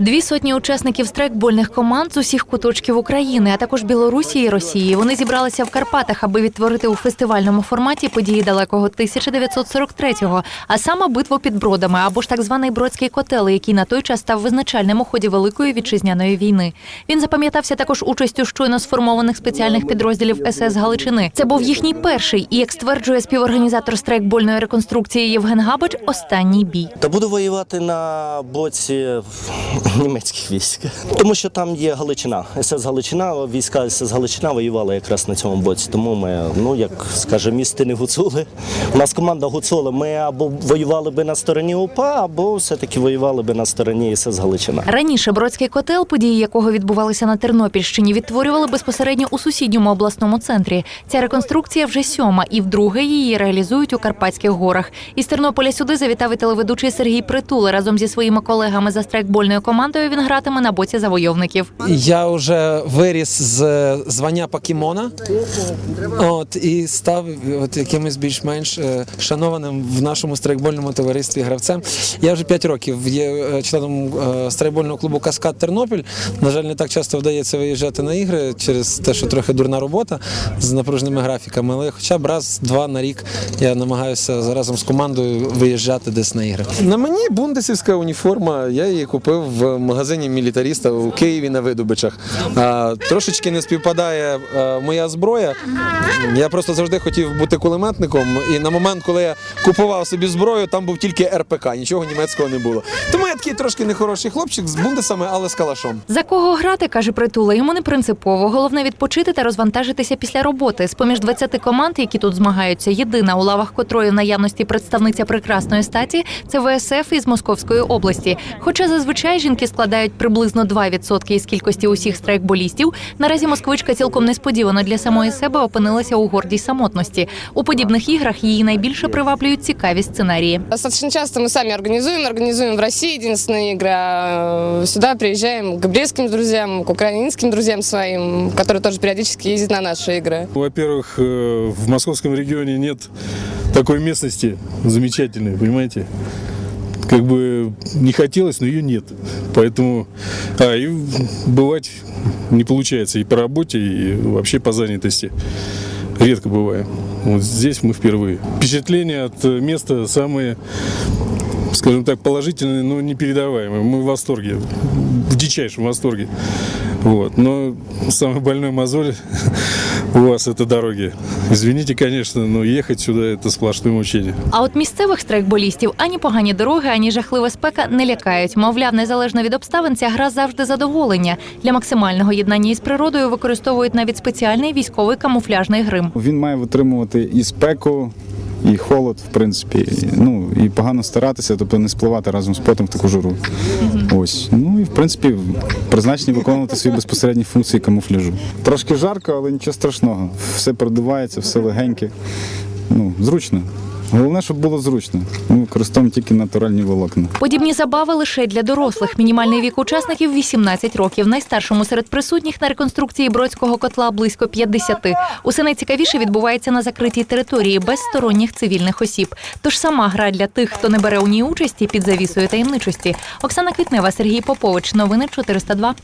Дві сотні учасників страйкбольних команд з усіх куточків України, а також Білорусі і Росії. Вони зібралися в Карпатах, аби відтворити у фестивальному форматі події далекого 1943-го, а саме битву під бродами або ж так званий бродський котел, який на той час став визначальним у ході великої вітчизняної війни. Він запам'ятався також участю щойно сформованих спеціальних підрозділів СС Галичини. Це був їхній перший і, як стверджує співорганізатор страйкбольної реконструкції Євген Габич, останній бій. Та буду воювати на боці німецьких військ, тому що там є Галичина. СС Галичина, війська СС Галичина воювали якраз на цьому боці. Тому ми, ну як скажемо, істини гуцули. У нас команда гуцули. Ми або воювали би на стороні УПА, або все-таки воювали би на стороні СС Галичина. Раніше Бродський котел, події якого відбувалися на Тернопільщині, відтворювали безпосередньо у сусідньому обласному центрі. Ця реконструкція вже сьома, і вдруге її реалізують у Карпатських горах. Із Тернополя сюди завітав і телеведучий Сергій Притула разом зі своїми колегами за страйкбольною командою. Він гратиме на боці завойовників. Я вже виріс з звання покемона от, і став от, якимось більш-менш е, шанованим в нашому страйкбольному товаристві гравцем. Я вже 5 років є е, членом е, страйкбольного клубу Каскад Тернопіль. На жаль, не так часто вдається виїжджати на ігри через те, що трохи дурна робота з напруженими графіками, але хоча б раз-два на рік я намагаюся разом з командою виїжджати десь на ігри. На мені бундесівська уніформа. Я її купив в магазині мілітаріста у Києві на видобичах. Трошечки не співпадає моя зброя. Я просто завжди хотів бути кулеметником. І на момент, коли я купував собі зброю, там був тільки РПК, нічого німецького не було. Тому я такий трошки нехороший хлопчик з бундесами, але з калашом. За кого грати, каже Притула, йому не принципово. Головне відпочити та розвантажитися після роботи. З поміж 20 команд, які тут змагаються, єдина у лавах котрої в наявності представниця прекрасної статі це ВСФ із Московської області. Хоча зазвичай жінки складають приблизно 2% із кількості усіх страйкболістів. Наразі москвичка цілком несподівано для самої себе опинилася у гордій самотності. У подібних іграх її найбільше приваблюють цікаві сценарії. Достаточно часто мы сами организуем, организуем в России единственные игры, а сюда приезжаем к близким друзьям, к украинским друзьям своим, которые тоже периодически ездят на наши игры. Во-первых, э, в московском регионе нет такой местности замечательной, понимаете? Как бы не хотелось, но ее нет. Поэтому а, и бывать не получается и по работе, и вообще по занятости. Редко бываем. Вот здесь мы впервые. Впечатления от э, места самые, скажем так, положительные, но непередаваемые. Мы в восторге, в дичайшем восторге. Вот. Но самый больной мозоль у вас это дороги. Извините, конечно, но ехать сюда это сплошное мучение. А от місцевих страйкболістів ані погані дороги, ані жахлива спека не лякають. Мовляв, незалежно від обставин, ця гра завжди задоволення. Для максимального єднання із природою використовують навіть спеціальний військовий камуфляжний грим. Він має витримувати і спеку, і холод, в принципі. Ну і погано старатися, тобто не спливати разом з потом в таку жару. Ось. І в принципі призначені виконувати свої безпосередні функції камуфляжу. Трошки жарко, але нічого страшного. Все продувається, все легеньке. Ну, зручно. Головне, щоб було зручно. Ми використовуємо тільки натуральні волокна. Подібні забави лише для дорослих. Мінімальний вік учасників 18 років. Найстаршому серед присутніх на реконструкції бродського котла близько 50. Усе найцікавіше відбувається на закритій території без сторонніх цивільних осіб. Тож сама гра для тих, хто не бере у ній участі під завісою таємничості. Оксана Квітнева, Сергій Попович. Новини 402.